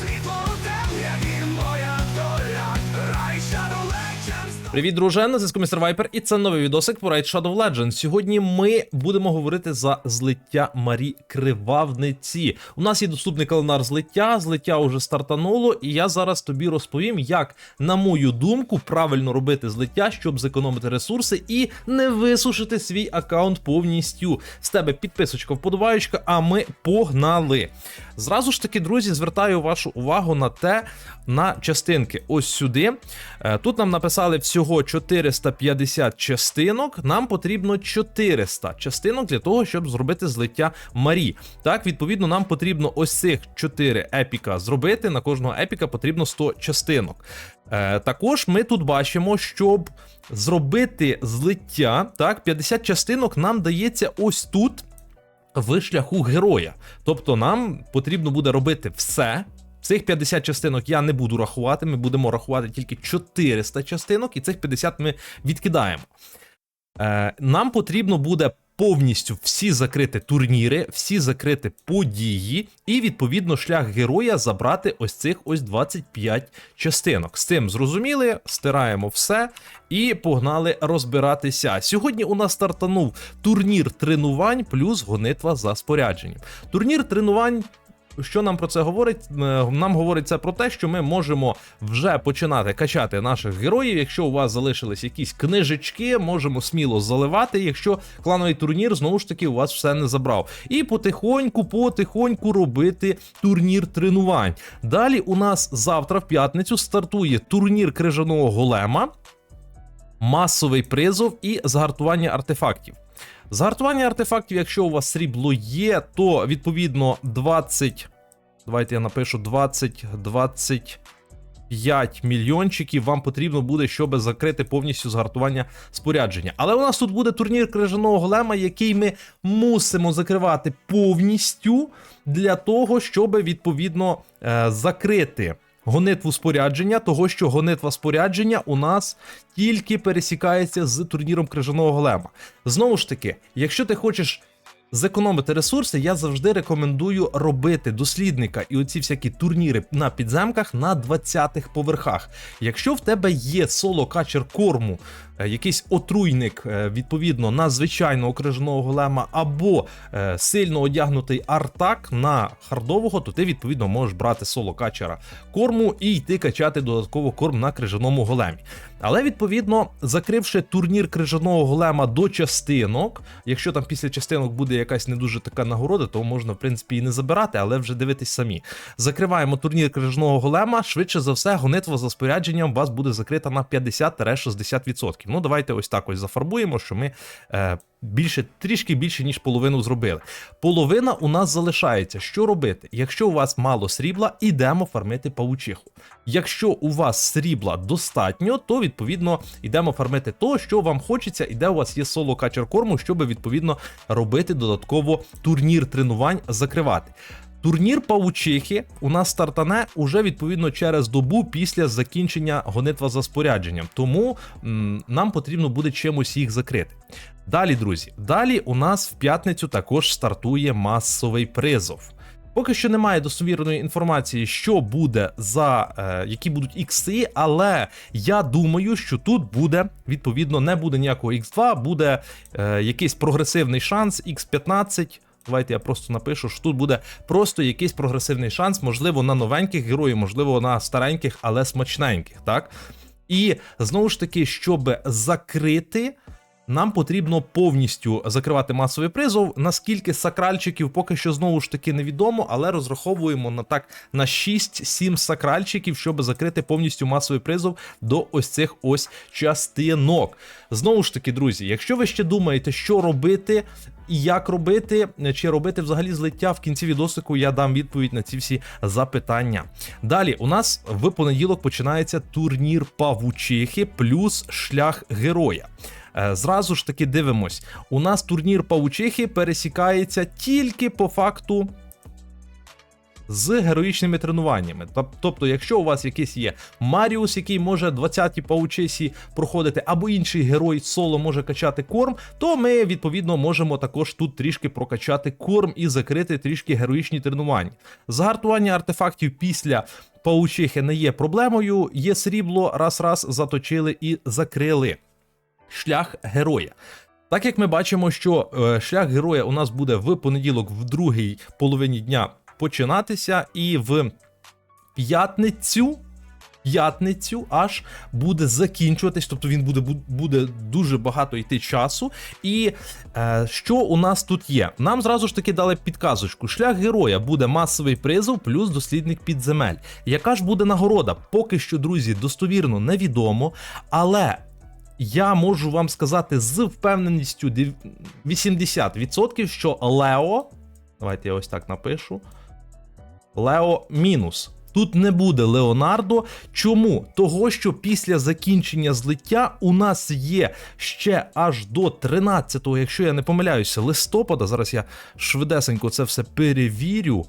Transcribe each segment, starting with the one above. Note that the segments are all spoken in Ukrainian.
світло у темряві моя доля, Рай Shadow Привіт, друже! На зв'язку містер Вайпер, і це новий відосик по Raid Shadow Legends. Сьогодні ми будемо говорити за злиття Марі Кривавниці. У нас є доступний календар злиття. Злиття уже стартануло, і я зараз тобі розповім, як, на мою думку, правильно робити злиття, щоб зекономити ресурси і не висушити свій аккаунт повністю. З тебе підписочка, вподобаючка, а ми погнали. Зразу ж таки, друзі, звертаю вашу увагу на те, на частинки. Ось сюди. Е, Тут нам написали всього 450 частинок. Нам потрібно 400 частинок для того, щоб зробити злиття Марі. Так, відповідно, нам потрібно ось цих 4 епіка зробити. На кожного епіка потрібно 100 частинок. Е, також ми тут бачимо, щоб зробити злиття, так, 50 частинок нам дається ось тут в шляху героя. Тобто нам потрібно буде робити все. Цих 50 частинок я не буду рахувати. Ми будемо рахувати тільки 400 частинок, і цих 50 ми відкидаємо. Е, нам потрібно буде повністю всі закрити турніри, всі закрити події, і відповідно шлях героя забрати ось цих ось 25 частинок. З цим зрозуміли, стираємо все і погнали розбиратися. Сьогодні у нас стартанув турнір тренувань плюс гонитва за спорядженням. Турнір тренувань. Що нам про це говорить? Е, Нам говорить це про те, що ми можемо вже починати качати наших героїв. Якщо у вас залишились якісь книжечки, можемо сміло заливати, якщо клановий турнір знову ж таки у вас все не забрав. І потихоньку, потихоньку робити турнір тренувань. Далі у нас завтра, в п'ятницю, стартує турнір крижаного голема, масовий призов і згартування артефактів. Згартування артефактів, якщо у вас срібло є, то відповідно 20. Давайте я напишу 20, 25 мільйончиків вам потрібно буде, щоб закрити повністю згартування спорядження. Але у нас тут буде турнір крижаного голема, який ми мусимо закривати повністю для того, щоб відповідно е, закрити. Гонитву спорядження, того що гонитва спорядження у нас тільки пересікається з турніром крижаного голема. Знову ж таки, якщо ти хочеш зекономити ресурси, я завжди рекомендую робити дослідника і оці всякі турніри на підземках на 20-х поверхах. Якщо в тебе є соло качер корму, е, якийсь отруйник, е, відповідно, на звичайного крижаного голема, або е, сильно одягнутий артак на хардового, то ти відповідно можеш брати соло качера корму і йти качати додатково корм на крижаному големі. Але відповідно, закривши турнір крижаного голема до частинок, якщо там після частинок буде якась не дуже така нагорода, то можна в принципі і не забирати, але вже дивитись самі. Закриваємо турнір крижного голема. Швидше за все, гонитва за спорядженням у вас буде закрита на 50-60%. Ну давайте ось так ось зафарбуємо, що ми. Е, Більше трішки більше ніж половину зробили. Половина у нас залишається. Що робити? Якщо у вас мало срібла, ідемо фармити паучиху. Якщо у вас срібла достатньо, то відповідно йдемо фармити то, що вам хочеться, і де у вас є соло качер корму, щоб відповідно робити додатково турнір тренувань, закривати. Турнір паучихи у нас стартане уже відповідно через добу після закінчення гонитва за спорядженням. Тому м, нам потрібно буде чимось їх закрити. Далі, друзі, далі у нас в п'ятницю також стартує масовий призов. Поки що немає достовірної інформації, що буде за е, які будуть ікси, але я думаю, що тут буде відповідно не буде ніякого X2, буде е, якийсь прогресивний шанс X15. Давайте я просто напишу, що тут буде просто якийсь прогресивний шанс, можливо, на новеньких героїв, можливо, на стареньких, але смачненьких, так? І знову ж таки, щоб закрити. Нам потрібно повністю закривати масовий призов. Наскільки сакральчиків поки що знову ж таки невідомо, але розраховуємо на так на 6-7 сакральчиків, щоб закрити повністю масовий призов до ось цих ось частинок. Знову ж таки, друзі, якщо ви ще думаєте, що робити і як робити, чи робити взагалі злиття в кінці відосику, я дам відповідь на ці всі запитання. Далі у нас в понеділок починається турнір Павучихи плюс шлях героя. Е, Зразу ж таки дивимось. У нас турнір Паучихи пересікається тільки по факту з героїчними тренуваннями. Тобто, якщо у вас якийсь є Маріус, який може 20-ті паучисі проходити, або інший герой соло може качати корм, то ми відповідно можемо також тут трішки прокачати корм і закрити трішки героїчні тренування. Загартування артефактів після паучихи не є проблемою. Є срібло, раз-раз заточили і закрили. Шлях героя. Так як ми бачимо, що е, шлях героя у нас буде в понеділок, в другій половині дня починатися, і в п'ятницю. П'ятницю аж буде закінчуватись, тобто він буде, буде дуже багато йти часу. І е, що у нас тут є? Нам зразу ж таки дали підказочку. Шлях героя буде масовий призов плюс дослідник підземель. Яка ж буде нагорода? Поки що, друзі, достовірно невідомо, але я можу вам сказати з впевненістю 80%, що Лео. Давайте я ось так напишу. Лео мінус. Тут не буде Леонардо. Чому? Того, що після закінчення злиття у нас є ще аж до 13-го, якщо я не помиляюся, листопада. Зараз я швидесенько це все перевірю.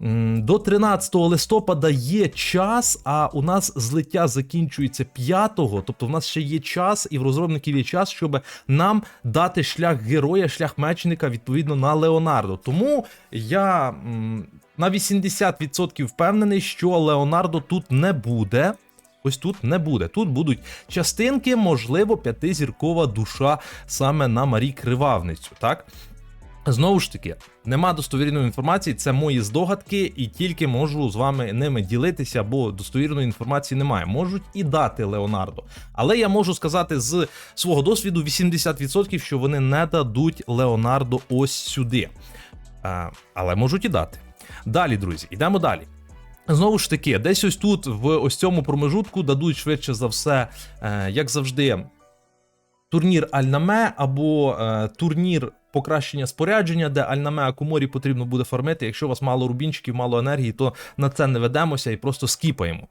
До 13 листопада є час, а у нас злиття закінчується 5-го, тобто в нас ще є час, і в розробників є час, щоб нам дати шлях героя, шлях мечника відповідно на Леонардо. Тому я на 80% впевнений, що Леонардо тут не буде. Ось тут не буде. Тут будуть частинки, можливо, п'ятизіркова душа саме на Марі Кривавницю. Так? Знову ж таки, нема достовірної інформації, це мої здогадки, і тільки можу з вами ними ділитися, бо достовірної інформації немає. Можуть і дати Леонардо. Але я можу сказати з свого досвіду 80%, що вони не дадуть Леонардо ось сюди. А, але можуть і дати. Далі, друзі, йдемо далі. Знову ж таки, десь ось тут, в ось цьому промежутку, дадуть швидше за все, е, як завжди, турнір Альнаме або е, турнір покращення спорядження, де Альнаме Акуморі потрібно буде фармити. Якщо у вас мало рубінчиків, мало енергії, то на це не ведемося і просто скіпаємо.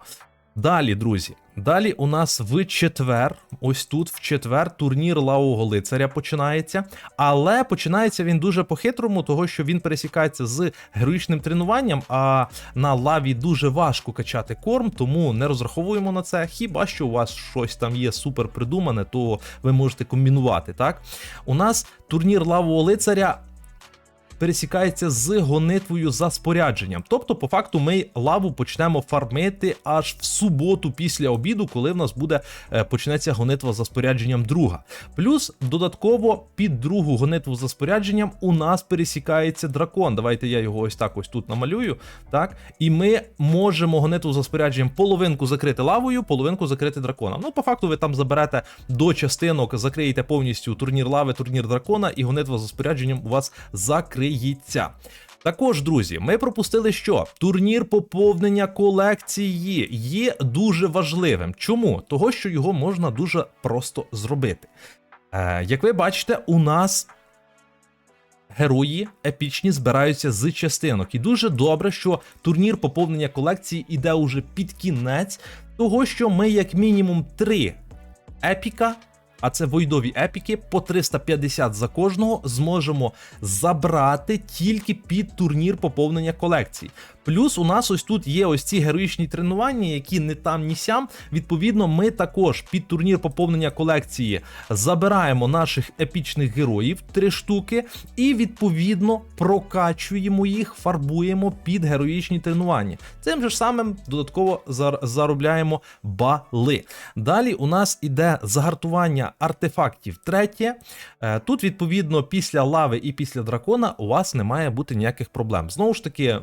Далі, друзі, далі у нас в четвер, ось тут в четвер, турнір Лавового лицаря починається. Але починається він дуже по-хитрому, того що він пересікається з героїчним тренуванням. А на лаві дуже важко качати корм, тому не розраховуємо на це. Хіба що у вас щось там є супер придумане, то ви можете комбінувати. Так, у нас турнір лавового лицаря пересікається з гонитвою за спорядженням. Тобто, по факту, ми лаву почнемо фармити аж в суботу після обіду, коли в нас буде е, почнеться гонитва за спорядженням друга. Плюс додатково під другу гонитву за спорядженням у нас пересікається дракон. Давайте я його ось так ось тут намалюю. Так, і ми можемо гонитву за спорядженням половинку закрити лавою, половинку закрити драконом. Ну, по факту, ви там заберете до частинок, закриєте повністю турнір лави, турнір дракона, і гонитва за спорядженням у вас закриється. Також, друзі, ми пропустили, що турнір поповнення колекції є дуже важливим. Чому? Того, що його можна дуже просто зробити. Е, як ви бачите, у нас герої епічні збираються з частинок. І дуже добре, що турнір поповнення колекції іде уже під кінець, того що ми, як мінімум, три епіка. А це войдові епіки по 350 за кожного зможемо забрати тільки під турнір поповнення колекцій. Плюс у нас ось тут є ось ці героїчні тренування, які не там, ні сям. Відповідно, ми також під турнір поповнення колекції забираємо наших епічних героїв три штуки, і відповідно прокачуємо їх, фарбуємо під героїчні тренування. Цим же ж самим додатково заробляємо бали. Далі у нас іде загартування артефактів третє. Е, Тут, відповідно, після лави і після дракона у вас не має бути ніяких проблем. Знову ж таки,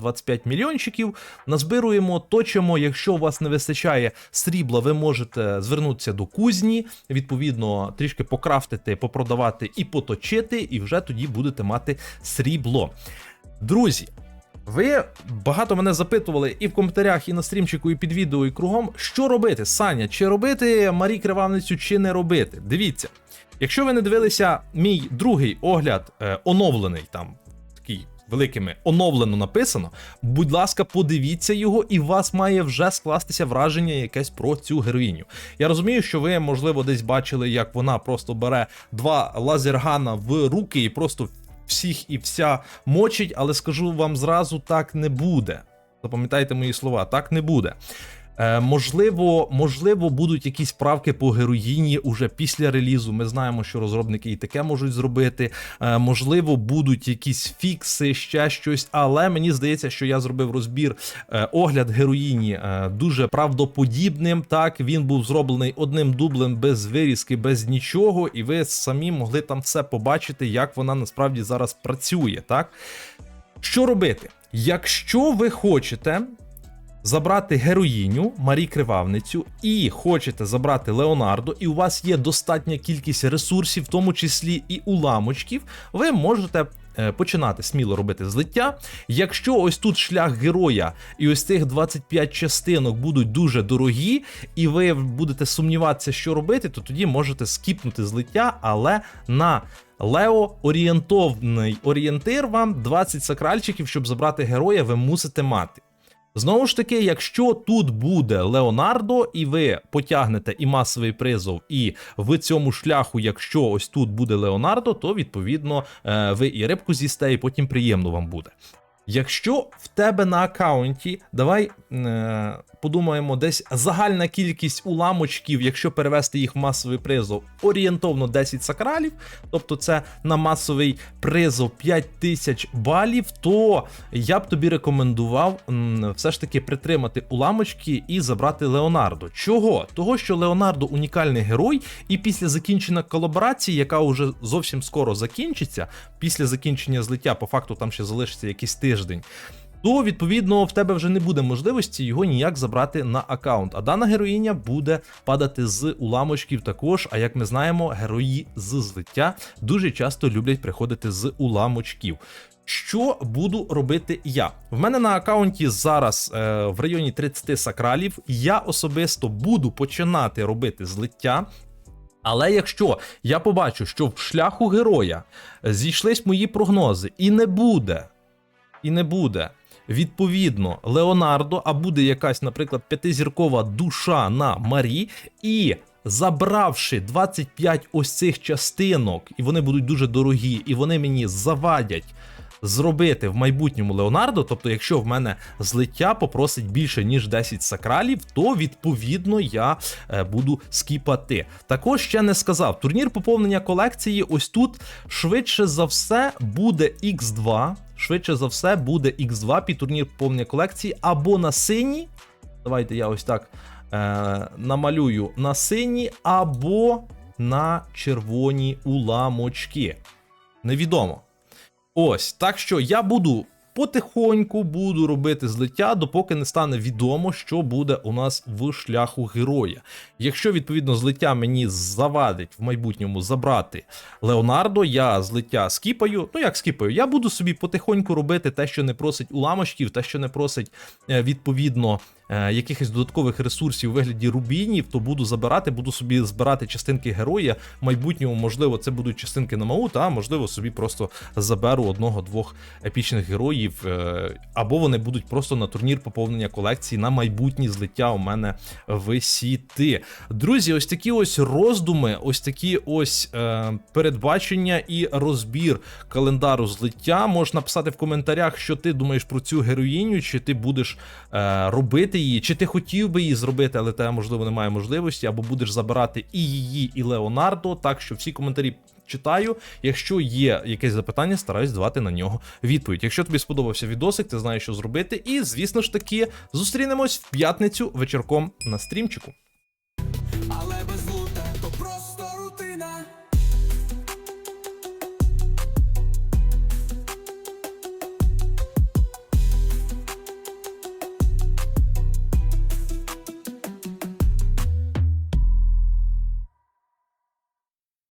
20-25 мільйончиків назбируємо, точимо. Якщо у вас не вистачає срібла, ви можете звернутися до кузні, відповідно, трішки покрафтити, попродавати і поточити, і вже тоді будете мати срібло. Друзі. Ви багато мене запитували і в коментарях, і на стрімчику, і під відео, і кругом, що робити, Саня, чи робити Марі Кривавницю, чи не робити. Дивіться, якщо ви не дивилися мій другий огляд, е, оновлений там великими оновлено написано. Будь ласка, подивіться його, і у вас має вже скластися враження якесь про цю героїню. Я розумію, що ви, можливо, десь бачили, як вона просто бере два лазергана в руки і просто всіх і вся мочить, але скажу вам зразу, так не буде. Запам'ятайте мої слова, так не буде. Е, можливо, можливо, будуть якісь правки по героїні уже після релізу. Ми знаємо, що розробники і таке можуть зробити. Е, можливо, будуть якісь фікси, ще щось. Але мені здається, що я зробив розбір е, огляд героїні дуже правдоподібним. Так він був зроблений одним дублем без вирізки, без нічого, і ви самі могли там все побачити, як вона насправді зараз працює. Так що робити? Якщо ви хочете забрати героїню Марі Кривавницю і хочете забрати Леонардо, і у вас є достатня кількість ресурсів, в тому числі і уламочків, ви можете. е, Починати сміло робити злиття. Якщо ось тут шлях героя і ось цих 25 частинок будуть дуже дорогі, і ви будете сумніватися, що робити, то тоді можете скіпнути злиття, але на Лео орієнтовний орієнтир вам 20 сакральчиків, щоб забрати героя, ви мусите мати. Знову ж таки, якщо тут буде Леонардо, і ви потягнете і масовий призов, і в цьому шляху, якщо ось тут буде Леонардо, то відповідно е, ви і рибку з'їсте, і потім приємно вам буде. Якщо в тебе на аккаунті, давай е, подумаємо, десь загальна кількість уламочків, якщо перевести їх в масовий призов, орієнтовно 10 сакралів, тобто це на масовий призов 5000 балів, то я б тобі рекомендував м, все ж таки притримати уламочки і забрати Леонардо. Чого? Того, що Леонардо унікальний герой, і після закінчення колаборації, яка вже зовсім скоро закінчиться, після закінчення злиття, по факту там ще залишиться якийсь тиждень. То відповідно в тебе вже не буде можливості його ніяк забрати на аккаунт. А дана героїня буде падати з уламочків також. А як ми знаємо, герої з злиття дуже часто люблять приходити з уламочків. Що буду робити я? В мене на аккаунті зараз е, в районі 30 сакралів. Я особисто буду починати робити злиття. Але якщо я побачу, що в шляху героя зійшлись мої прогнози, і не буде, і не буде відповідно Леонардо, а буде якась, наприклад, п'ятизіркова душа на Марі, і забравши 25 ось цих частинок, і вони будуть дуже дорогі, і вони мені завадять. Зробити в майбутньому Леонардо, тобто, якщо в мене злиття попросить більше ніж 10 сакралів, то відповідно я е, буду скіпати. Також ще не сказав: турнір поповнення колекції. Ось тут швидше за все буде X2. Швидше за все буде X2 під турнір повні колекції або на синій. Давайте я ось так е, намалюю на синій, або на червоні уламочки. Невідомо. Ось, так що я буду потихоньку буду робити злиття, допоки не стане відомо, що буде у нас в шляху героя. Якщо відповідно злиття мені завадить в майбутньому забрати Леонардо, я злиття скіпаю. Ну як скіпаю, я буду собі потихоньку робити те, що не просить уламочків, те, що не просить е, відповідно. Е, Якихось додаткових ресурсів у вигляді рубінів, то буду забирати, буду собі збирати частинки героя. В майбутньому, можливо, це будуть частинки на маут, а можливо, собі просто заберу одного-двох епічних героїв, е, або вони будуть просто на турнір поповнення колекції на майбутні злиття у мене висіти. Друзі, ось такі ось роздуми, ось такі ось е, передбачення і розбір календару злиття. Можеш написати в коментарях, що ти думаєш про цю героїню, чи ти будеш е, робити її, чи ти хотів би її зробити, але тебе можливо немає можливості, або будеш забирати і її, і Леонардо. Так що всі коментарі. Читаю, якщо є якесь запитання, стараюсь давати на нього відповідь. Якщо тобі сподобався відосик, ти знаєш, що зробити. І, звісно ж таки, зустрінемось в п'ятницю вечірком на стрімчику.